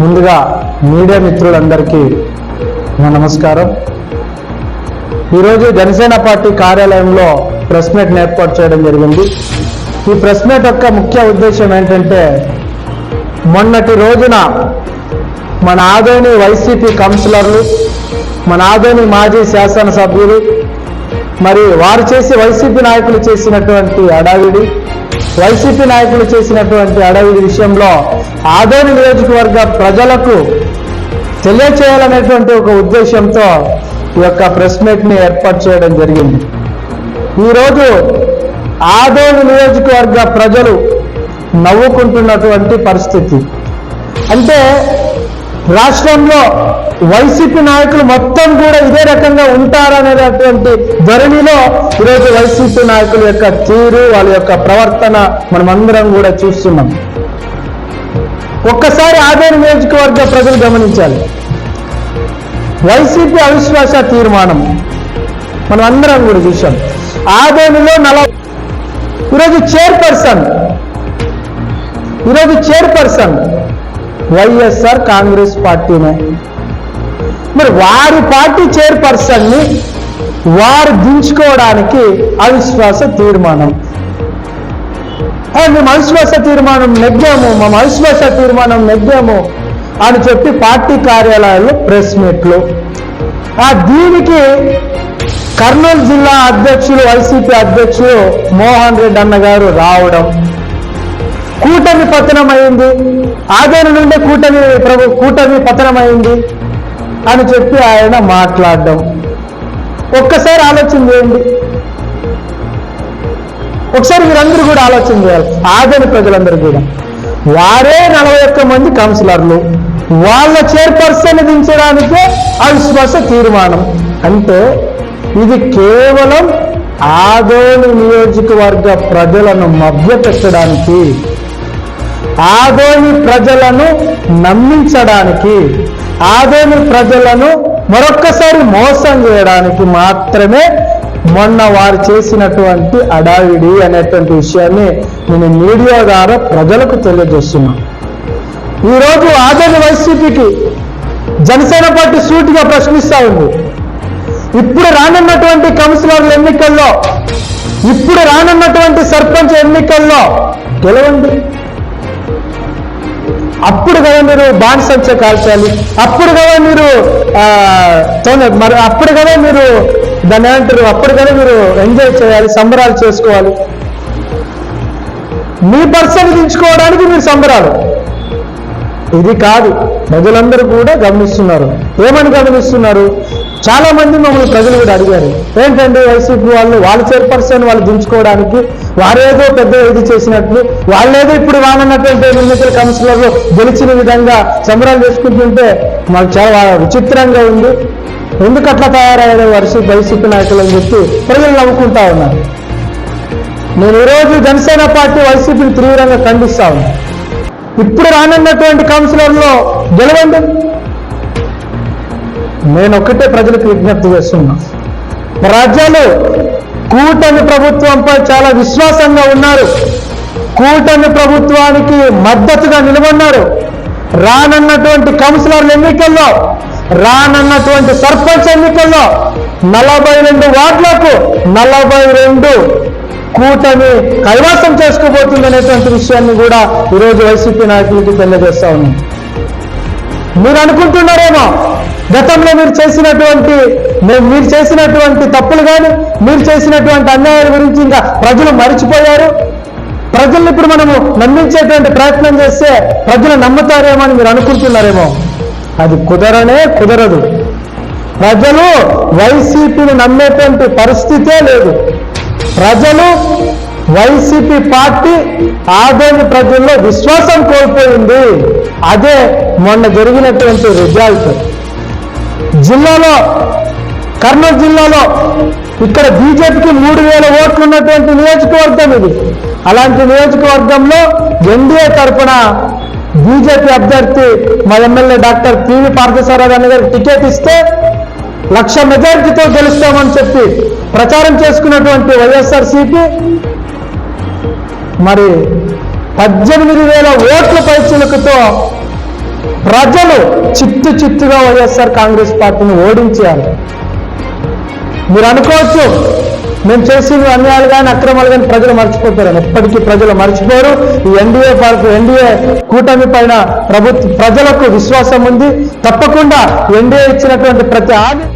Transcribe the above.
ముందుగా మీడియా మిత్రులందరికీ నా నమస్కారం. ఈరోజు జనసేన పార్టీ కార్యాలయంలో ప్రెస్ మీట్ని ఏర్పాటు చేయడం జరిగింది. ఈ ప్రెస్ మీట్ యొక్క ముఖ్య ఉద్దేశం ఏంటంటే మొన్నటి రోజున మన ఆదోని వైసీపీ కౌన్సిలర్లు మన ఆదోని మాజీ శాసనసభ్యులు మరి వారు చేసి వైసీపీ నాయకులు చేసినటువంటి అడావిడి వైసీపీ నాయకులు చేసినటువంటి అడవిడి విషయంలో ఆదోని నియోజకవర్గ ప్రజలకు తెలియచేయాలనేటువంటి ఒక ఉద్దేశంతో ఈ యొక్క ప్రెస్ మీట్ని ఏర్పాటు చేయడం జరిగింది. ఈరోజు ఆదోని నియోజకవర్గ ప్రజలు నవ్వుకుంటున్నటువంటి పరిస్థితి. అంటే రాష్ట్రంలో వైసీపీ నాయకులు మొత్తం కూడా ఇదే రకంగా ఉంటారనేటటువంటి ధరణిలో ఈరోజు వైసీపీ నాయకుల యొక్క తీరు వాళ్ళ యొక్క ప్రవర్తన మనం అందరం కూడా చూస్తున్నాం. ఒక్కసారి ఆదే నియోజకవర్గ ప్రజలు గమనించాలి. వైసీపీ అవిశ్వాస తీర్మానం మనం అందరం కూడా చూసాం ఆదోనిలో నలభై ఈరోజు చైర్పర్సన్ ఈరోజు చైర్పర్సన్ వైఎస్ఆర్ కాంగ్రెస్ పార్టీనే. మరి వారి పార్టీ చైర్పర్సన్ని వారు దించుకోవడానికి అవిశ్వాస తీర్మానం. మేము అవిశ్వాస తీర్మానం నెగ్గాము మేము అవిశ్వాస తీర్మానం నెగ్గాము అని చెప్పి పార్టీ కార్యాలయాల్లో ప్రెస్ మీట్లు. ఆ దీనికి కర్నూలు జిల్లా అధ్యక్షులు వైసీపీ అధ్యక్షులు మోహన్ రెడ్డి అన్న గారు రావడం. కూటమి పతనమైంది ఆదరణ నుండి కూటమి ప్రభు కూటమి పతనమైంది అని చెప్పి ఆయన మాట్లాడడం. ఒక్కసారి ఆలోచన చేయండి. ఒకసారి మీరందరూ కూడా ఆలోచన చేయాలి. ఆదరణ ప్రజలందరూ కూడా. వారే నలభై ఒక్క మంది కౌన్సిలర్లు. వాళ్ళ చైర్పర్సన్ దించడానికే అవిశ్వాస తీర్మానం. అంటే ఇది కేవలం ఆదోని నియోజకవర్గ ప్రజలను మభ్యపెట్టడానికి ఆదోని ప్రజలను నమ్మించడానికి ఆదోని ప్రజలను మరొక్కసారి మోసం చేయడానికి మాత్రమే మొన్న వారు చేసినటువంటి అడావిడి అనేటువంటి విషయాన్ని నేను మీడియా ద్వారా ప్రజలకు తెలియజేస్తున్నా. ఈరోజు ఆదోని వైసీపీకి జనసేన పార్టీ సూటిగా ప్రశ్నిస్తా ఉంది. ఇప్పుడు రానున్నటువంటి కౌన్సిలర్ల ఎన్నికల్లో ఇప్పుడు రానున్నటువంటి సర్పంచ్ ఎన్నికల్లో గెలవండి. అప్పుడు కదా మీరు బాణసంచ కాల్చాలి. అప్పుడు కదా మీరు మరి అప్పుడు కదా మీరు దాన్ని ఏమంటారు? అప్పుడు కదా మీరు ఎంజాయ్ చేయాలి సంబరాలు చేసుకోవాలి. మీ పర్సన్ దించుకోవడానికి మీరు సంబరాలు. ఇది కాదు. ప్రజలందరూ కూడా గమనిస్తున్నారు. ఏమని గమనిస్తున్నారు? చాలా మంది మమ్మల్ని ప్రజలు కూడా అడిగారు. ఏంటంటే వైసీపీ వాళ్ళు వాళ్ళ చైర్పర్సన్ వాళ్ళు దించుకోవడానికి వారేదో పెద్ద ఇది చేసినట్లు వాళ్ళేదో ఇప్పుడు వాళ్ళన్నటువంటి ఎన్నికల కౌన్సిలర్లు గెలిచిన విధంగా సంబరాలు చేసుకుంటుంటే మాకు చాలా విచిత్రంగా ఉంది. ఎందుకు అట్లా తయారయ్యారు వైసీపీ వైసీపీ నాయకులు అని చెప్పి ప్రజలు నవ్వుకుంటా ఉన్నారు. నేను ఈరోజు జనసేన పార్టీ వైసీపీని తీవ్రంగా ఖండిస్తా ఉన్నాను ఇప్పుడు రానున్నటువంటి కౌన్సిలర్లో గెలవండి. నేను ఒక్కటే ప్రజలకు విజ్ఞప్తి చేస్తున్నా. ప్రజలు కూటమి ప్రభుత్వంపై చాలా విశ్వాసంగా ఉన్నారు. కూటమి ప్రభుత్వానికి మద్దతుగా నిలబడినారు. రానున్నటువంటి కౌన్సిలర్ల ఎన్నికల్లో రానున్నటువంటి సర్పంచ్ ఎన్నికల్లో నలభై రెండు వార్డులకు నలభై రెండు కూటమి కైవాసం చేసుకోబోతుంది అనేటువంటి విషయాన్ని కూడా ఈరోజు వైసీపీ నాయకులకి తెలియజేస్తా ఉన్నాం. మీరు అనుకుంటున్నారేమో గతంలో మీరు చేసినటువంటి మీరు చేసినటువంటి తప్పులు కానీ మీరు చేసినటువంటి అన్యాయాల గురించి ఇంకా ప్రజలు మరిచిపోయారు? ప్రజల్ని ఇప్పుడు మనము నమ్మించేటువంటి ప్రయత్నం చేస్తే ప్రజలు నమ్ముతారేమో అని మీరు అనుకుంటున్నారేమో? అది కుదరనే కుదరదు. ప్రజలు వైసీపీని నమ్మేటువంటి పరిస్థితే లేదు. ప్రజలు వైసీపీ పార్టీ ఆదోని ప్రజల్లో విశ్వాసం కోల్పోయింది. అదే మొన్న జరిగినటువంటి రిజల్ట్. జిల్లాలో కర్నూలు జిల్లాలో ఇక్కడ బీజేపీకి మూడు వేల ఓట్లు ఉన్నటువంటి నియోజకవర్గం ఇది. అలాంటి నియోజకవర్గంలో ఎన్డీఏ తరఫున బీజేపీ అభ్యర్థి మా ఎమ్మెల్యే డాక్టర్ పివి పార్థసారథి గారికి టికెట్ ఇస్తే లక్ష మెజారిటీతో గెలుస్తామని చెప్పి ప్రచారం చేసుకున్నటువంటి వైఎస్ఆర్సీపీ మరి పద్దెనిమిది వేల ఓట్ల పరిస్థితులతో ప్రజలు చిత్తు చిత్తుగా వైఎస్ఆర్ కాంగ్రెస్ పార్టీని ఓడించారు. మీరు అనుకోవచ్చు మేము చేసిన అన్యాయాలు కానీ అక్రమాలు కానీ ప్రజలు మర్చిపోతారని ఎప్పటికీ ప్రజలు మర్చిపోరు. ఈ ఎన్డీఏ పార్టీ ఎన్డీఏ కూటమి పైన ప్రభుత్వ ప్రజలకు విశ్వాసం ఉంది. తప్పకుండా ఎన్డీఏ ఇచ్చినటువంటి ప్రతి హామీ